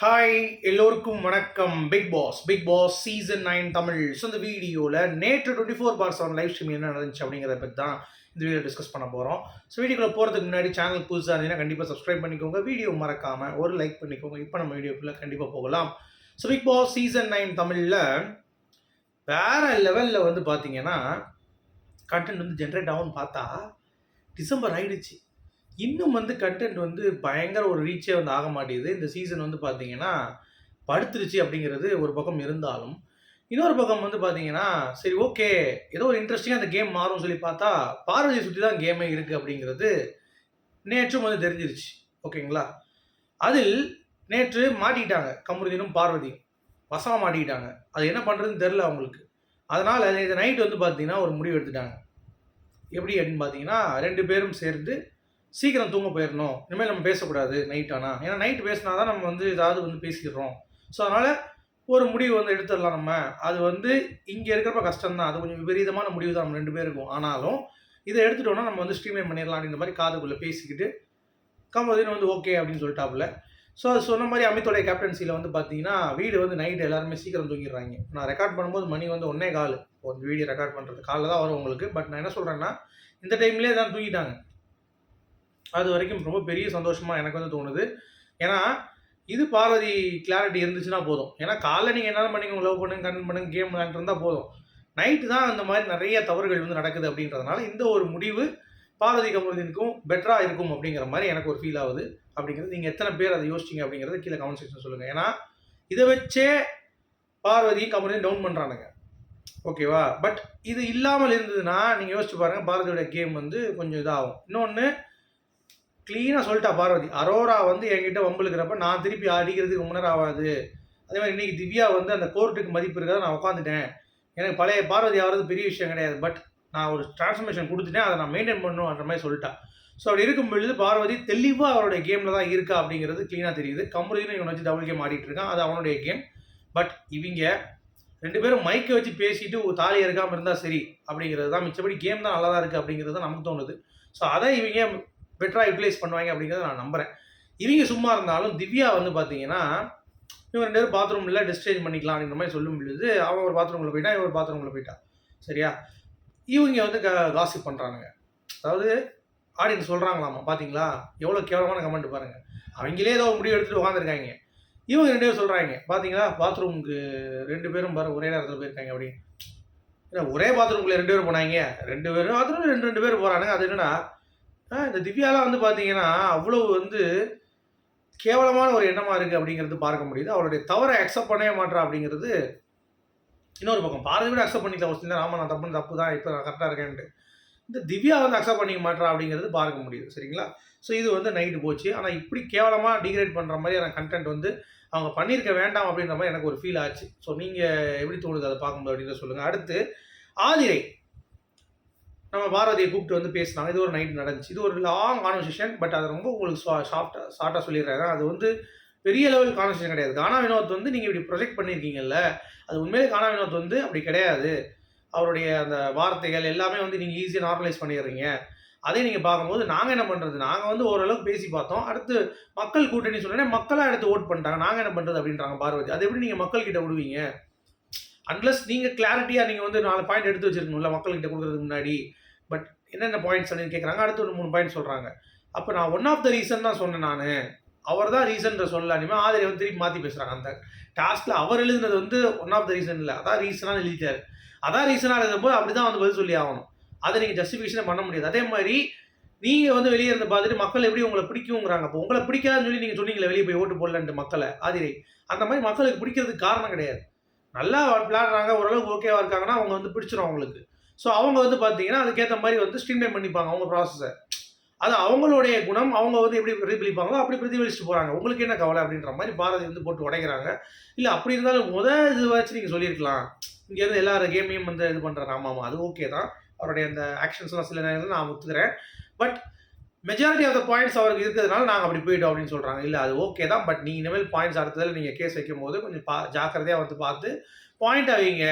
Hi எல்லோருக்கும் வணக்கம். Big boss big boss season nine Tamil. So இந்த வீடியோவில் நேற்று twenty four bar seven live stream என்ன நடந்துச்சு அப்படிங்கிறத பற்றி தான் இந்த வீடியோ டிஸ்கஸ் பண்ண போகிறோம் ஸோ வீடியோக்குள்ளே போகிறதுக்கு முன்னாடி சேனல் புதுசாக இருந்தீங்கன்னா கண்டிப்பாக சப்ஸ்கிரைப் பண்ணிக்கோங்க. வீடியோ மறக்காமல் ஒரு லைக் பண்ணிக்கோங்க. இப்போ நம்ம வீடியோக்குள்ளே கண்டிப்பாக போகலாம். So big boss season nine தமிழில் வேறு லெவலில் வந்து பார்த்தீங்கன்னா கண்டென்ட் வந்து ஜென்ரேட் ஆகும்னு பார்த்தா டிசம்பர் ஆகிடுச்சு இன்னும் வந்து கண்டென்ட் வந்து பயங்கர ஒரு ரீச்சே வந்து ஆக மாட்டேங்குது. இந்த சீசன் வந்து பார்த்தீங்கன்னா படுத்துருச்சு அப்படிங்கிறது ஒரு பக்கம் இருந்தாலும் இன்னொரு பக்கம் வந்து பார்த்தீங்கன்னா சரி ஓகே ஏதோ ஒரு இன்ட்ரெஸ்டிங்காக அந்த கேம் மாறும் சொல்லி பார்த்தா பார்வதியை சுற்றி தான் கேமே இருக்குது அப்படிங்கிறது நேற்றும் வந்து தெரிஞ்சிருச்சு. ஓகேங்களா அதில் நேற்று மாட்டிக்கிட்டாங்க கமருதீனும் பார்வதியும். வசமாக மாட்டிக்கிட்டாங்க. அது என்ன பண்ணுறதுன்னு தெரில அவங்களுக்கு. அதனால் நேற்று நைட் வந்து பார்த்தீங்கன்னா ஒரு முடிவு எடுத்துட்டாங்க. எப்படி அப்படின்னு பார்த்தீங்கன்னா ரெண்டு பேரும் சேர்ந்து சீக்கிரம் தூங்க போயிடணும் இனிமேல் நம்ம பேசக்கூடாது நைட் ஆனால் ஏன்னா நைட் பேசினா தான் நம்ம வந்து ஏதாவது வந்து பேசிடுறோம் ஸோ அதனால் ஒரு முடிவு வந்து எடுத்துடலாம் நம்ம. அது வந்து இங்கே இருக்கிறப்ப கஷ்டம்தான். அது கொஞ்சம் விபரீதமான முடிவு தான் நம்ம ரெண்டு பேருக்கும். ஆனாலும் இதை எடுத்துட்டோம்னா நம்ம வந்து ஸ்ட்ரீம்லைன் பண்ணிடலாம் அப்படின்ற மாதிரி காதுக்குள்ளே பேசிக்கிட்டு கம்போதின் வந்து ஓகே அப்படின்னு சொல்லிட்டாப்புல. ஸோ அது சொன்ன மாதிரி அமித்தோடைய கேப்டன்சியில் வந்து பார்த்தீங்கன்னா வீடு வந்து நைட் எல்லாருமே சீக்கிரம் தூங்கிடுறாங்க. நான் ரெக்கார்ட் பண்ணும்போது மணி வந்து ஒன்னே கால். ஒரு வீடியோ ரெக்கார்ட் பண்ணுறது காலைல தான் வரும் உங்களுக்கு. பட் நான் என்ன சொல்கிறேன்னா இந்த டைம்லேயே தான் தூங்கிட்டாங்க. அது வரைக்கும் ரொம்ப பெரிய சந்தோஷமாக எனக்கு வந்து தோணுது. ஏன்னா இது பார்வதி கிளாரிட்டி இருந்துச்சுன்னா போதும். ஏன்னா காலைல நீங்கள் என்ன பண்ணிக்கோங்க லவ் பண்ணுங்க கன் பண்ணுங்க கேம் விளையாண்டு இருந்தால் போதும். நைட்டு தான் அந்த மாதிரி நிறைய தவறுகள் வந்து நடக்குது அப்படின்றதுனால இந்த ஒரு முடிவு பார்வதி கமருதீனுக்கும் பெட்டராக இருக்கும் அப்படிங்கிற மாதிரி எனக்கு ஒரு ஃபீல் ஆகுது. அப்படிங்கிறது நீங்கள் எத்தனை பேர் அதை யோசிச்சிங்க அப்படிங்கிறது கீழே கமெண்ட் செக்ஷன் சொல்லுங்கள் ஏன்னா இதை வச்சே பார்வதி கமருதீன் டவுன் பண்ணுறானுங்க ஓகேவா பட் இது இல்லாமல் இருந்ததுன்னா நீங்கள் யோசிச்சு பாருங்கள் பாரதியோட கேம் வந்து கொஞ்சம் இதாகும். இன்னொன்று க்ளீனாக சொல்லிட்டா பார்வதி. அரோரா வந்து என்கிட்ட வம்புலுக்கிறப்ப நான் திருப்பி அடிக்கிறதுக்கு முன்னர் ஆகாது. அதே மாதிரி இன்றைக்கி திவ்யா வந்து அந்த கோர்ட்டுக்கு மதிப்பு இருக்கிறத நான் உட்காந்துட்டேன் எனக்கு பழைய பார்வதி ஆகிறது பெரிய விஷயம் கிடையாது. பட் நான் ஒரு டிரான்ஸ்ஃபர்மேஷன் கொடுத்துட்டேன். அதை நான் மெயின்டைன் பண்ணணுன்ற மாதிரி சொல்லிட்டா. ஸோ அப்படி இருக்கும் பொழுது பார்வதி தெளிவாக அவருடைய கேமில் தான் இருக்கா அப்படிங்கிறது க்ளீனாக தெரியுது. கமருதினும் இவனை வச்சு டபுள் கேம் ஆடிட்டு இருக்கான். அது அவனுடைய கேம் பட் இவங்க ரெண்டு பேரும் மைக்கை வச்சு பேசிட்டு ஒரு தாலி இருக்காமல் இருந்தால் சரி அப்படிங்கிறது தான். மிச்சப்படி கேம் தான் நல்லா தான் இருக்குது அப்படிங்கிறது தான் நமக்கு தோணுது. ஸோ அதை இவங்க பெட்டராக யூட்டிலைஸ் பண்ணுவாங்க அப்படிங்கிறத நான் நம்புகிறேன் இவங்க சும்மா இருந்தாலும் திவ்யா வந்து பார்த்தீங்கன்னா இவங்க ரெண்டு பேரும் பாத்ரூமில் டிஸ்டேஜ் பண்ணிக்கலாம் அப்படின்ற மாதிரி சொல்லும் பொழுது அவன் ஒரு பாத்ரூமில் போயிட்டான் இவன் ஒரு பாத்ரூமில் போயிட்டான் சரியா? இவங்க வந்து க காசிப் பண்ணுறானுங்க அதாவது ஆடியன்ஸ் சொல்கிறாங்களாமா பார்த்தீங்களா எவ்வளோ கேவலமான கமெண்ட் பாருங்கள் அவங்களே ஏதோ முடிவு எடுத்துகிட்டு உட்காந்துருக்காங்க இவங்க ரெண்டு பேரும் சொல்கிறாங்க பார்த்தீங்களா பாத்ரூமுக்கு ரெண்டு பேரும் பாரு ஒரே நேரத்தில் போயிருக்காங்க அப்படின்னு. ஏன்னா ஒரே பாத்ரூம்குள்ளே ரெண்டு பேரும் போனாங்க. ரெண்டு பேரும் பாத்ரூம் ரெண்டு ரெண்டு பேரும் போகிறானுங்க அது என்னன்னா இந்த திவ்யாலாம் வந்து பார்த்தீங்கன்னா அவ்வளோ வந்து கேவலமான ஒரு எண்ணமாக இருக்குது அப்படிங்கிறது பார்க்க முடியுது. அவளுடைய தவறை அக்செப்ட் பண்ணவே மாட்டா அப்படிங்கிறது இன்னொரு பக்கம். பாரதி விட அக்செப்ட் பண்ணிக்கலாம் ஒரு சின்ன ஆமாம் நான் தப்பு தப்பு தான். இப்போ நான் கரெக்டாக இருக்கேன்ட்டு. இந்த திவ்யா வந்து அக்செப்ட் பண்ணிக்க மாட்டா அப்படிங்கிறது பார்க்க முடியுது. சரிங்களா? ஸோ இது வந்து நைட்டு போச்சு. ஆனால் இப்படி கேவலமாக டிகிரேட் பண்ணுற மாதிரியான கண்டென்ட் வந்து அவங்க பண்ணியிருக்க வேண்டாம் அப்படின்ற மாதிரி எனக்கு ஒரு ஃபீல் ஆச்சு. ஸோ நீங்கள் எப்படி தோணுது அதை பார்க்கும்போது அப்படின்றத சொல்லுங்கள் அடுத்து ஆதிரை. நம்ம பாரதியை கூப்பிட்டு வந்து பேசினாங்க. இது ஒரு நைட் நடந்துச்சு. இது ஒரு லாங் கான்வர்சேஷன் பட் அது ரொம்ப உங்களுக்கு ஷார்ட்டாக ஷார்ட்டாக சொல்லிடுறேன். அது வந்து பெரிய லெவல் கான்வர்சேஷன் கிடையாது. கானா வினோத் வந்து நீங்கள் இப்படி ப்ரொஜெக்ட் பண்ணியிருக்கீங்கல்ல அது உண்மையிலே கானா வினோத் வந்து அப்படி கிடையாது. அவருடைய அந்த வார்த்தைகள் எல்லாமே வந்து நீங்கள் ஈஸியாக நார்மலைஸ் பண்ணிடுறீங்க. அதே நீங்கள் பார்க்கும்போது நாங்கள் என்ன பண்ணுறது நாங்கள் வந்து ஓரளவுக்கு பேசி பார்த்தோம். அடுத்து மக்கள் கூட்டணி சொன்னோன்னே மக்களாக எடுத்து ஓட் பண்ணிட்டாங்க. நாங்கள் என்ன பண்ணுறது அப்படின்றாங்க பார்வதி. அது எப்படி நீங்கள் மக்கள் கிட்ட விடுவீங்க அன்லஸ் நீங்கள் கிளாரிட்டியாக நீங்கள் வந்து நாலு பாயிண்ட் எடுத்து வச்சிருக்கணும்ல மக்கள்கிட்ட கொடுக்குறதுக்கு முன்னாடி. பட் என்னென்ன பாயிண்ட்ஸ் அப்படின்னு கேட்குறாங்க அடுத்து ஒரு மூணு பாயிண்ட் சொல்கிறாங்க அப்போ நான் ஒன் ஆஃப் த ரீசன் தான் சொன்னேன் நான். அவர் தான் ரீசன்ற சொல்ல இனிமேல் ஆதிரி வந்து திருப்பி மாற்றி பேசுகிறாங்க அந்த டாஸ்கில் அவர் எழுதுனது வந்து ஒன் ஆஃப் த ரீசன் இல்லை. அதான் ரீசனாக எழுதிட்டார். அதான் ரீசனாக எழுதும்போது அப்படி தான் வந்து பதில் சொல்லி ஆகணும். அதை நீங்கள் ஜஸ்டிஃபிகேஷனே பண்ண முடியாது. அதே மாதிரி நீங்கள் வந்து வெளியே இருந்து பார்த்துட்டு மக்கள் எப்படி உங்களை பிடிக்குங்கிறாங்க. அப்போ உங்களை பிடிக்காதுன்னு சொல்லி நீங்கள் சொன்னீங்களே வெளியே போய் ஓட்டு போடலன்ட்டு மக்களை ஆதிரை. அந்த மாதிரி மக்களுக்கு பிடிக்கிறதுக்கு காரணம் கிடையாது. நல்லா விளையாடுறாங்க ஓரளவுக்கு ஓகேவாக இருக்காங்கன்னா அவங்க வந்து பிடிச்சிரும் அவங்களுக்கு. ஸோ அவங்க வந்து பார்த்தீங்கன்னா அதுக்கேற்ற மாதிரி வந்து ஸ்ட்ரீம்லைன் பண்ணிப்பாங்க அவங்க ப்ராசஸை அது அவங்களுடைய குணம் அவங்க வந்து எப்படி பிரதிபலிப்பாங்களோ அப்படி பிரதிபலிச்சுட்டு போகிறாங்க உங்களுக்கு என்ன கவலை அப்படின்ற மாதிரி பாரதி வந்து போட்டு உடைக்கிறாங்க. இல்லை அப்படி இருந்தாலும் முதல் இது வச்சு நீங்கள் சொல்லியிருக்கலாம். இங்கேருந்து எல்லா கேமையும் வந்து இது பண்ணுறாங்க ஆமாம் அது ஓகே தான். அவருடைய அந்த ஆக்ஷன்ஸ்லாம் சில நேரத்தில் நான் ஒத்துக்கிறேன். But majority of the points அவருக்கு இருக்கிறதுனால நாங்கள் அப்படி போயிட்டோம் அப்படின்னு சொல்கிறாங்க இல்லை அது ஓகே தான். பட் நீங்கள் இனிமேல் பாயிண்ட்ஸ் அடுத்ததில் நீங்கள் கேஸ் வைக்கும் போது கொஞ்சம் பா ஜாக்கிரதையாக வந்து பார்த்து பாயிண்ட் ஆவீங்க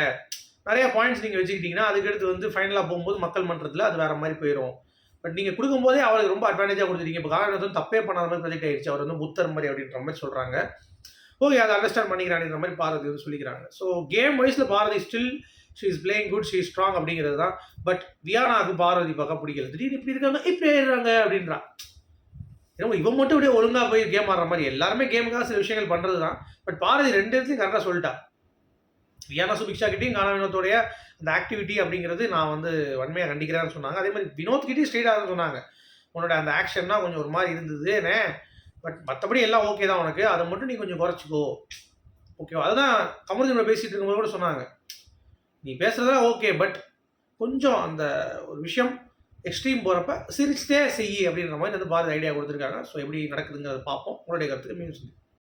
நிறைய பாயிண்ட்ஸ் நீங்கள் வச்சுக்கிட்டீங்கன்னா அதுக்கடுத்து வந்து ஃபைனலாக போகும்போது மக்கள் மன்றத்தில் அது வேறு மாதிரி போயிடும் பட் நீங்கள் கொடுக்கும்போதே அவருக்கு ரொம்ப அட்வான்டேஜாக கொடுத்துருக்கீங்க இப்போ காலகட்டத்தில் தப்பே பண்ணாத மாதிரி ப்ரொஜெக்ட் ஆயிடுச்சு. அவர் வந்து புத்தர் மாதிரி அப்படின்ற மாதிரி சொல்கிறாங்க ஓகே அதை அண்டர்ஸ்டாண்ட் பண்ணிக்கிறான்ற மாதிரி பாரதி வந்து சொல்லிக்கிறாங்க. ஸோ கேம் வைஸில் Bharathi still she is playing good she strong அப்படிங்கிறது தான். பட் வியானாக்கு பாரதி பார்க்க பிடிக்கல. திடீர்னு இப்படி இருக்காங்க இப்படி ஆயிடுறாங்க அப்படின்றா. ஏன்னா இவன் மட்டும் இப்படியே ஒழுங்காக போய் கேம் ஆடுற மாதிரி எல்லாருமே கேமுக்காக சில விஷயங்கள் பண்ணுறது தான் பட் பாரதி ரெண்டு இடத்துலையும் கரெக்டாக சொல்லிட்டா. வியானா சுபிக்ஷா கிட்டையும் கானா வினோத்தோடைய அந்த ஆக்டிவிட்டி அப்படிங்கிறது நான் வந்து வன்மையாக கண்டிக்கிறேன்னு சொன்னாங்க. அதே மாதிரி வினோத் கிட்டேயும் ஸ்ட்ரெயிட்டாக சொன்னாங்க. உன்னோட அந்த ஆக்ஷன்னா கொஞ்சம் ஒரு மாதிரி இருந்ததுனே பட் மற்றபடி எல்லாம் ஓகே தான் உனக்கு. அதை மட்டும் நீ கொஞ்சம் குறைச்சிக்கோ. ஓகேவா அதுதான் கமருதீனோட பேசிட்டு இருக்கும்போது கூட சொன்னாங்க. நீ பேசுறதா ஓகே பட் கொஞ்சம் அந்த ஒரு விஷயம் எக்ஸ்ட்ரீம் போகிறப்ப சிரிச்சிட்டே செய்யி அப்படின்ற மாதிரி வந்து பாரதி ஐடியா கொடுத்துருக்காங்க. ஸோ எப்படி நடக்குதுங்கிறத பார்ப்போம். உங்களுடைய கருத்துக்கு மீன்